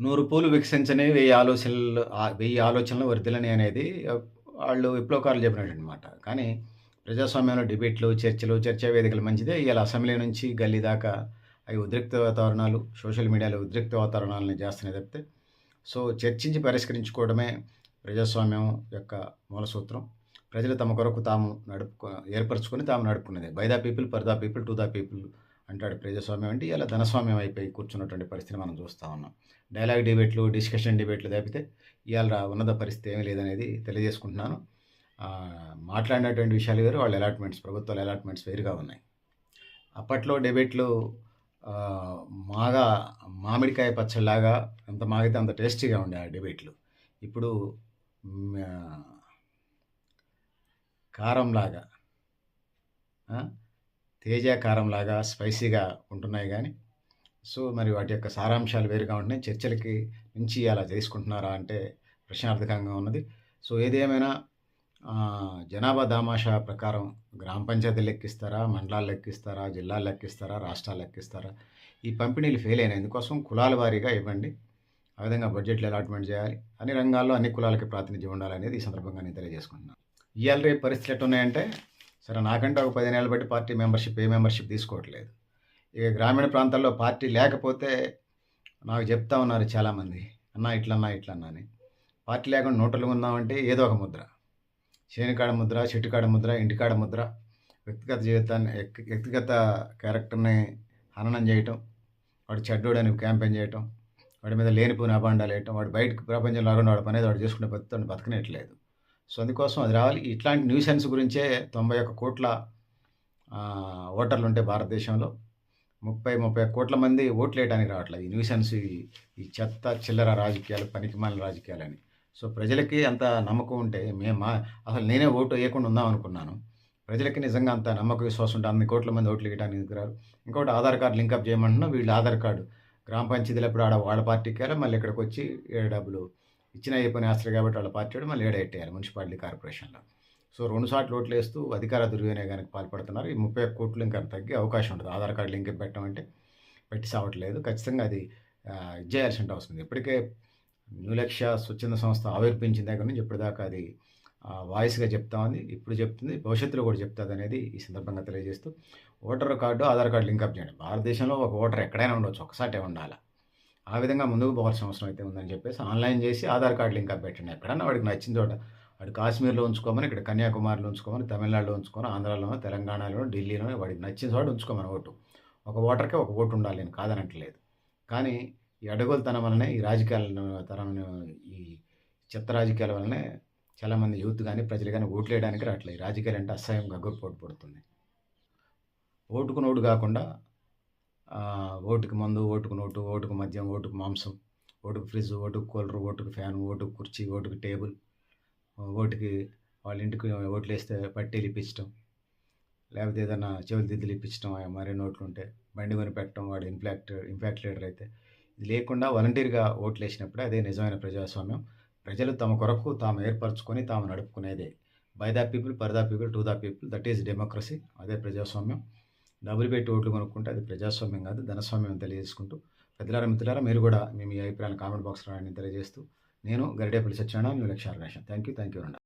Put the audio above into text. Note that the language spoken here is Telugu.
నూరు పూలు వికసించని వెయ్యి ఆలోచనలు వెయ్యి ఆలోచనలు వర్ధిలని అనేది వాళ్ళు విప్లవకారులు చెప్పినట్టనమాట. కానీ ప్రజాస్వామ్యంలో డిబేట్‌లు, చర్చలు, చర్చా వేదికలు మంచిదే. ఇలా అసెంబ్లీ నుంచి గల్లీ దాకా అవి ఉద్రిక్త వాతావరణాలు, సోషల్ మీడియాలో ఉద్రిక్త వాతావరణాలను చేస్తున్నాయి తప్పితే, సో చర్చించి పరిష్కరించుకోవడమే ప్రజాస్వామ్యం యొక్క మూల సూత్రం. ప్రజలు తమ కొరకు తాము నడుపుకో ఏర్పరచుకొని తాము నడుపుకునేది by the people, for the people, to the people అంటాడు ప్రజాస్వామ్యం అంటే ఇలా ధనస్వామ్యం అయిపోయి కూర్చున్నటువంటి పరిస్థితిని మనం చూస్తా ఉన్నాం. డైలాగ్ డిబేట్‌లు, డిస్కషన్ డిబేట్‌లు తప్పితే ఇవాళ ఉన్నత పరిస్థితి ఏమీ లేదనేది తెలియజేసుకుంటున్నాను. ఆహ్, మాట్లాడినటువంటి విషయాలు వేరు, వాళ్ళ అలాట్‌మెంట్స్ ప్రభుత్వాల అలాట్‌మెంట్స్ వేరుగా ఉన్నాయి. అప్పట్లో డిబేట్‌లు మాగా మామిడికాయ పచ్చడిలాగా ఎంత మాగితే అంత టేస్టీగా ఉండే ఆ డిబేట్‌లు. ఇప్పుడు కారంలాగా తేజాకారంలాగా స్పైసీగా ఉంటున్నాయి కానీ సో మరి వాటి యొక్క సారాంశాలు వేరుగా ఉంటున్నాయి. చర్చలకి మించి అలా చేసుకుంటున్నారా అంటే ప్రశ్నార్థకంగా ఉన్నది. సో ఏదేమైనా జనాభా దామాషా ప్రకారం గ్రామ పంచాయతీలు లెక్కిస్తారా? మండలాలు లెక్కిస్తారా? జిల్లాలు లెక్కిస్తారా? రాష్ట్రాలు లెక్కిస్తారా? ఈ పంపిణీలు ఫెయిల్ అయినందుకోసం కులాల వారీగా ఇవ్వండి. ఆ విధంగా బడ్జెట్‌లు అలాట్‌మెంట్ చేయాలి. అన్ని రంగాల్లో అన్ని కులాలకి ప్రాతినిధ్యం ఉండాలనేది ఈ సందర్భంగా నేను తెలియజేసుకుంటున్నాను. ఇవాళ రేపు పరిస్థితులు ఎట్టున్నాయంటే, సరే నాకంటే ఒక పదిహేనేళ్ళు బట్టి పార్టీ మెంబర్‌షిప్ ఏ మెంబర్‌షిప్ తీసుకోవట్లేదు. ఇక గ్రామీణ ప్రాంతాల్లో పార్టీ లేకపోతే నాకు చెప్తా ఉన్నారు చాలామంది. అన్నా ఇట్లన్నా, ఇట్లన్నా అని. పార్టీ లేకుండా నోటలు ఉందామంటే ఏదో ఒక ముద్ర. చేనుకాడ ముద్ర, చెట్టుకాడ ముద్ర, ఇంటికాడ ముద్ర, వ్యక్తిగత జీవితాన్ని వ్యక్తిగత క్యారెక్టర్‌ని హననం చేయటం, వాడు చెడ్డోడని క్యాంపెయిన్ చేయటం, వాడి మీద లేనిపోయిన అభాండాలు వేయటం వాడు బయటకి ప్రపంచం రాకుండా వాడు పనేది వాడు చేసుకునే బతుకుతాడు బతకనేట్లేదు సో అందుకోసం అది రావాలి. ఇట్లాంటి న్యూసెన్స్ గురించే తొంభై ఒక్క కోట్ల ఓటర్లు ఉంటే భారతదేశంలో ముప్పై ముప్పై కోట్ల మంది ఓట్లు వేయడానికి రావట్లేదు. ఈ న్యూసెన్స్ ఈ ఈ చెత్త చిల్లర రాజకీయాలు, పనికిమాలిన రాజకీయాలని. సో ప్రజలకి అంత నమ్మకం ఉంటే మేము అసలు నేనే ఓటు వేయకుండా ఉందాం అనుకున్నాను. ప్రజలకి నిజంగా అంత నమ్మక విశ్వాసం ఉంటే అన్ని కోట్ల మంది ఓట్లు వేయడానికి రారు? ఇంకోటి ఆధార్ కార్డు లింకప్ చేయమంటున్నా వీళ్ళు ఆధార్ కార్డు గ్రామ పంచాయతీలప్పుడు ఆడ వాళ్ళ పార్టీకేయాలి. మళ్ళీ ఇక్కడికి వచ్చి డబ్బులు ఇచ్చిన ఏ పని ఆస్తులు కాబట్టి వాళ్ళ పార్టీ వాడు మళ్ళీ ఈడ మున్సిపాలిటీ, కార్పొరేషన్‌లో. సో రెండు సార్లు ఓట్లేస్తూ అధికార దుర్వినియోగానికి పాల్పడుతున్నారు. ఈ ముప్పై కోట్లు ఇంకా తగ్గే అవకాశం ఉంటుంది ఆధార్ కార్డ్ లింకప్ పెట్టమంటే పెట్టి సావట్లేదు. ఖచ్చితంగా అది ఇది చేయాల్సిన అవసరం ఉంది. ఇప్పటికే న్యూ లక్ష్య స్వచ్ఛంద సంస్థ ఆవిర్భించిన దగ్గర నుంచి ఇప్పటిదాకా అది వాయిస్‌గా చెప్తా ఉంది. ఇప్పుడు చెప్తుంది. భవిష్యత్తులో కూడా చెప్తుంది అనేది ఈ సందర్భంగా తెలియజేస్తూ voter card, Aadhaar card linkup చేయండి. భారతదేశంలో ఒక ఓటర్ ఎక్కడైనా ఉండొచ్చు. ఒకసారి ఉండాలి ఆ విధంగా ముందుకు పోవాల్సిన అవసరం అయితే ఉందని చెప్పేసి ఆన్‌లైన్ చేసి ఆధార్ కార్డు లింక్ పెట్టండి. ఎక్కడన్నా వాడికి నచ్చిన చోట వాడు కాశ్మీర్‌లో ఉంచుకోమని, ఇక్కడ కన్యాకుమారిలో ఉంచుకోమని, తమిళనాడులో ఉంచుకొని, ఆంధ్రాలోనో, తెలంగాణలోనో, ఢిల్లీలోనో వాడికి నచ్చిన చోట ఉంచుకోమని ఓటు. ఒక ఓటర్‌కే ఒక ఓటు ఉండాలి. నేను కాదనట్లేదు. కానీ ఈ అడ్డగోలుతనం వలనే ఈ రాజకీయాలను తరాలను ఈ చెత్త రాజకీయాల వలనే చాలామంది యూత్ కానీ ప్రజలు కానీ ఓట్లు వేయడానికి రావట్లేదు. ఈ రాజకీయాలంటే అసహ్యం గగ్గోలుపోటు పడుతుంది ఓటుకు నోటు కాకుండా ఓటుకి మందు, ఓటుకు నోటు, ఓటుకు మద్యం, ఓటుకు మాంసం, ఓటుకు ఫ్రిడ్జ్, ఓటుకు కూలర్ ఓటుకు ఫ్యాన్ ఓటుకు కుర్చీ, ఓటుకు టేబుల్, ఓటుకి వాళ్ళ ఇంటికి ఓట్లేస్తే పట్టీలు ఇప్పించడం లేకపోతే ఏదైనా చెవులు దిద్దులు మరీ నోట్లు ఉంటే బండి కొనిపెట్టడం వాడు ఇన్ఫాక్ట్ ఇంపాక్ట్ లీడర్ అయితే. ఇది లేకుండా వాలంటీర్‌గా ఓట్లేసినప్పుడే అదే నిజమైన ప్రజాస్వామ్యం. ప్రజలు తమ కొరకు తాము ఏర్పరచుకొని తాము నడుపుకునేదే. By the people, for the people, to the people that is democracy. అదే ప్రజాస్వామ్యం. డబ్బులు పెట్టి ఓట్లు కొనుక్కుంటే అది ప్రజాస్వామ్యం కాదు. ధనస్వామ్యం తెలియజేసుకుంటూ పెద్దలారా, మిత్రులారా మీరు కూడా మీ మీ అభిప్రాయాలను కామెంట్ బాక్స్‌లో రాయని తెలియజేస్తూ నేను Garidepalli Satyanarayana new Lakshya thank you. Thank you అండి.